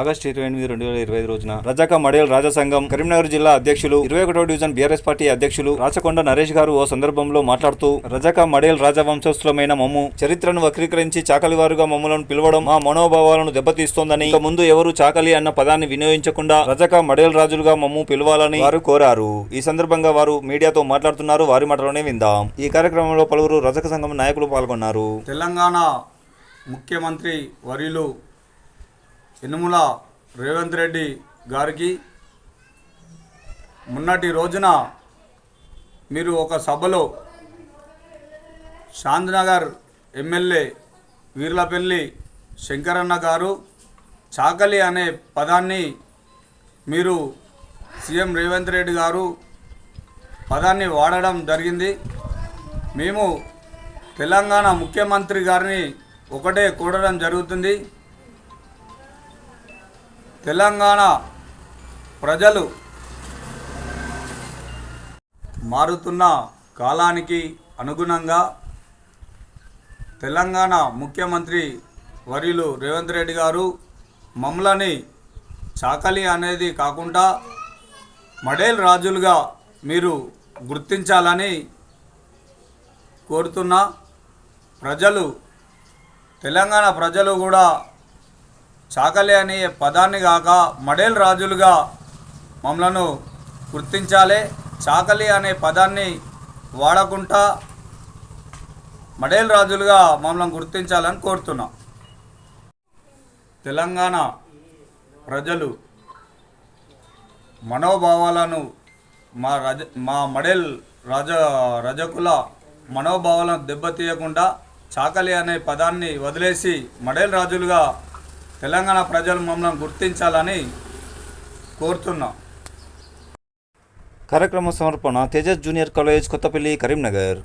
August ఇరవై ఎనిమిది రెండు వేల ఇరవై ఐదు రోజున రజాక మడేల్ రాజసంఘం కరీంనగర్ జిల్లా అధ్యక్షులు ఇరవై ఒకటో డివిజన్ బీఆర్ఎస్ పార్టీ అధ్యక్షులు రాచకొండ నరేష్ గారు ఓ సందర్భంలో మాట్లాడుతూ రజాక మడేల్ రాజవంశస్థులమైన మమ్ము చరిత్రను వక్రీకరించి చాకలివారుగా మమ్ములను పిలవడం మా మనోభావాలను దెబ్బతీస్తోందని ఇక ముందు ఎవరు చాకలి అన్న పదాన్ని వినియోగించకుండా రజక మడేల్ రాజులుగా మమ్ము పిలవాలని వారు కోరారు. ఈ సందర్భంగా వారు మీడియాతో మాట్లాడుతున్నారు. వారి మాటలోనే విందాం. ఈ కార్యక్రమంలో పలువురు రజక సంఘం నాయకులు పాల్గొన్నారు. తెలంగాణ ముఖ్యమంత్రి వరిలు ఇనుముల రేవంత్ రెడ్డి గారికి మొన్నటి రోజున మీరు ఒక సభలో శాంతినగర్ ఎమ్మెల్యే వీర్లపల్లి శంకరన్న గారు చాకలి అనే పదాన్ని మీరు సీఎం రేవంత్ రెడ్డి గారు పదాన్ని వాడడం జరిగింది. మేము తెలంగాణ ముఖ్యమంత్రి గారిని ఒకటే కూడడం జరుగుతుంది. తెలంగాణ ప్రజలు మారుతున్న కాలానికి అనుగుణంగా తెలంగాణ ముఖ్యమంత్రి వర్యులు రేవంత్ రెడ్డి గారు మమ్మల్ని చాకలి అనేది కాకుండా మడేల్ రాజులుగా మీరు గుర్తించాలని కోరుతున్నా. ప్రజలు తెలంగాణ ప్రజలు కూడా చాకలి అనే పదాన్ని కాక మడేల్ రాజులుగా మమ్మలను గుర్తించాలి. చాకలి అనే పదాన్ని వాడకుండా మడేల్ రాజులుగా మమ్మల్ని గుర్తించాలని కోరుతున్నాం. తెలంగాణ ప్రజలు మనోభావాలను మా రజ మా మడేల్ రజ రజకుల మనోభావాలను దెబ్బతీయకుండా చాకలి అనే పదాన్ని వదిలేసి మడేల్ రాజులుగా తెలంగాణ ప్రజలు మమ్మల్ని గుర్తించాలని కోరుతున్నాం. కార్యక్రమ సమర్పణ తేజస్ జూనియర్ కాలేజ్ కొత్తపల్లి కరీంనగర్.